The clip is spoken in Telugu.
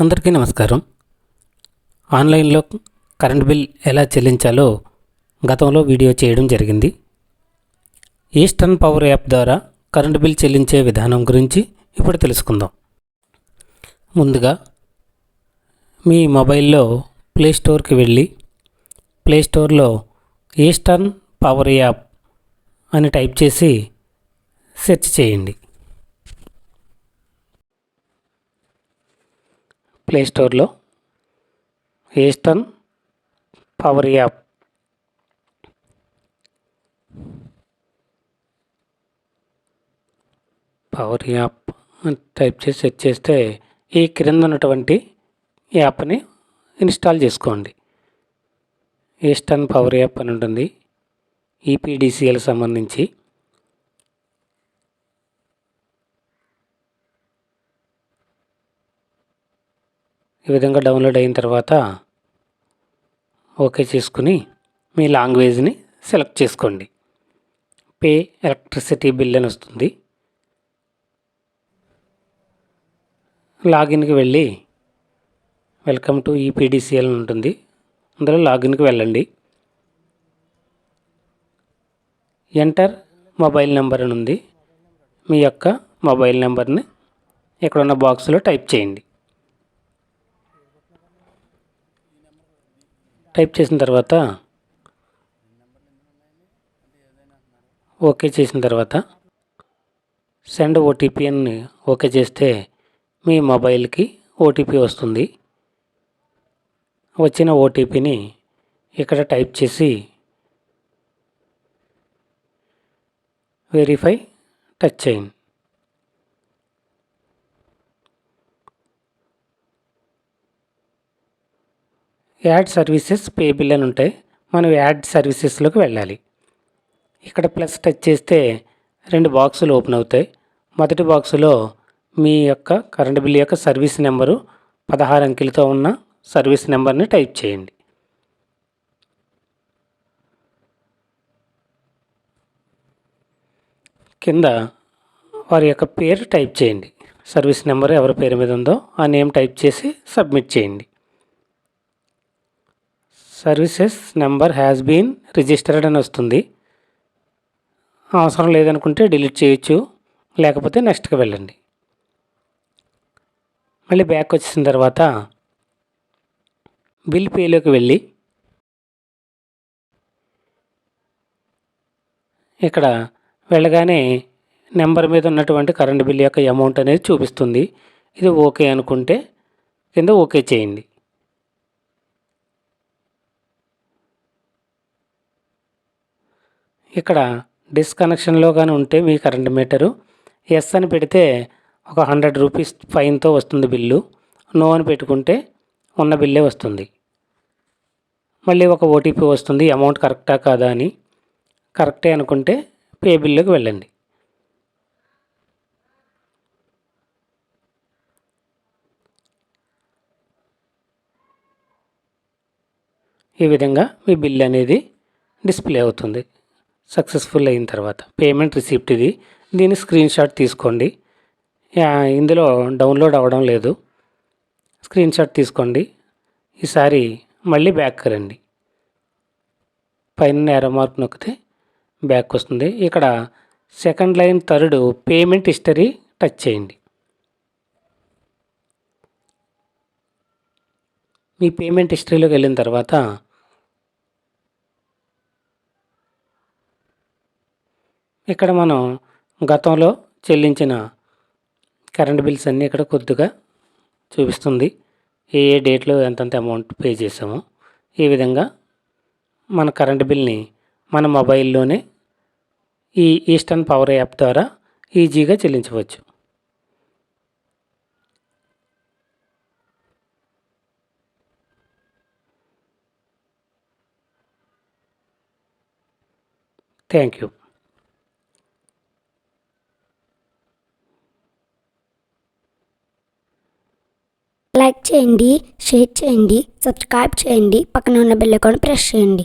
అందరికీ నమస్కారం. ఆన్లైన్లో కరెంట్ బిల్ ఎలా చెల్లించాలో గతంలో వీడియో చేయడం జరిగింది. ఈస్టర్న్ పవర్ యాప్ ద్వారా కరెంట్ బిల్ చెల్లించే విధానం గురించి ఇప్పుడు తెలుసుకుందాం. ముందుగా మీ మొబైల్లో ప్లే స్టోర్కి వెళ్ళి ప్లే స్టోర్లో ఈస్టర్న్ పవర్ యాప్ అని టైప్ చేసి సెర్చ్ చేయండి. ప్లే స్టోర్లో eastern power app power app type చేసి సెర్చ్ చేస్తే ఈ క్రింద ఉన్నటువంటి యాప్ని ఇన్స్టాల్ చేసుకోండి. ఈస్టర్న్ పవర్ యాప్ అని ఉంటుంది. ఈపీడీసీఎల్ సంబంధించి. ఈ విధంగా డౌన్లోడ్ అయిన తర్వాత ఓకే చేసుకుని మీ లాంగ్వేజ్ని సెలెక్ట్ చేసుకోండి. పే ఎలక్ట్రిసిటీ బిల్ అని వస్తుంది. లాగిన్కి వెళ్ళి వెల్కమ్ టు ఈపీడిసిఎల్ అని ఉంటుంది. అందులో లాగిన్కి వెళ్ళండి. ఎంటర్ మొబైల్ నెంబర్ అని ఉంది. మీ యొక్క మొబైల్ నెంబర్ని ఇక్కడ ఉన్న బాక్స్లో టైప్ చేయండి. టైప్ చేసిన తర్వాత ఓకే చేసిన తర్వాత సెండ్ ఓటీపీ అని ఓకే చేస్తే మీ మొబైల్కి ఓటీపీ వస్తుంది. వచ్చిన ఓటీపీని ఇక్కడ టైప్ చేసి వెరిఫై టచ్ చేయండి. యాడ్ సర్వీసెస్ పే బిల్ అని ఉంటాయి. మనం యాడ్ సర్వీసెస్లోకి వెళ్ళాలి. ఇక్కడ ప్లస్ టచ్ చేస్తే రెండు బాక్సులు ఓపెన్ అవుతాయి. మొదటి బాక్సులో మీ యొక్క కరెంట్ బిల్ యొక్క సర్వీస్ నెంబరు పదహారు అంకెలతో ఉన్న సర్వీస్ నెంబర్ని టైప్ చేయండి. కింద వారి యొక్క పేరు టైప్ చేయండి. సర్వీస్ నెంబర్ ఎవరి పేరు మీద ఉందో ఆ నేమ్ టైప్ చేసి సబ్మిట్ చేయండి. Services number has been registered అని వస్తుంది. అవసరం లేదనుకుంటే డిలీట్ చేయొచ్చు. లేకపోతే నెక్స్ట్కి వెళ్ళండి. మళ్ళీ బ్యాక్ వచ్చిన తర్వాత బిల్ పేలోకి వెళ్ళి ఇక్కడ వెళ్ళగానే నెంబర్ మీద ఉన్నటువంటి కరెంట్ బిల్ యొక్క అమౌంట్ అనేది చూపిస్తుంది. ఇది ఓకే అనుకుంటే కింద ఓకే చేయండి. ఇక్కడ డిస్కనెక్షన్లో కానీ ఉంటే మీ కరెంట్ మీటరు. ఎస్ అని పెడితే ఒక హండ్రెడ్ రూపీస్ ఫైన్తో వస్తుంది బిల్లు. నో అని పెట్టుకుంటే ఉన్న బిల్లే వస్తుంది. మళ్ళీ ఒక ఓటీపీ వస్తుంది అమౌంట్ కరెక్టా కాదా అని. కరెక్టే అనుకుంటే పే బిల్లుకి వెళ్ళండి. ఈ విధంగా మీ బిల్ అనేది డిస్ప్లే అవుతుంది. సక్సెస్ఫుల్ అయిన తర్వాత. పేమెంట్ రిసిప్ట్ ఇది. దీని స్క్రీన్ షాట్ తీసుకోండి. ఇందులో డౌన్లోడ్ అవ్వడం లేదు. స్క్రీన్ షాట్ తీసుకోండి. ఈసారి మళ్ళీ బ్యాక్ రండి. పైన ఎర మార్క్ నొక్కితే బ్యాక్ వస్తుంది. ఇక్కడ second line third payment history touch చేయండి. మీ పేమెంట్ హిస్టరీలోకి వెళ్ళిన తర్వాత ఇక్కడ మనం గతంలో చెల్లించిన కరెంట్ బిల్స్ అన్నీ ఇక్కడ కొద్దిగా చూపిస్తుంది. ఏ ఏ డేట్లో ఎంతంత అమౌంట్ పే చేసామో ఈ విధంగా మన కరెంట్ బిల్ని మన మొబైల్లోనే ఈ ఈస్టర్న్ పవర్ యాప్ ద్వారా ఈజీగా చెల్లించవచ్చు. Thank you. లైక్ చేయండి షేర్ చేయండి సబ్స్క్రైబ్ చేయండి పక్కన ఉన్న బెల్ అకౌంట్ ప్రెస్ చేయండి.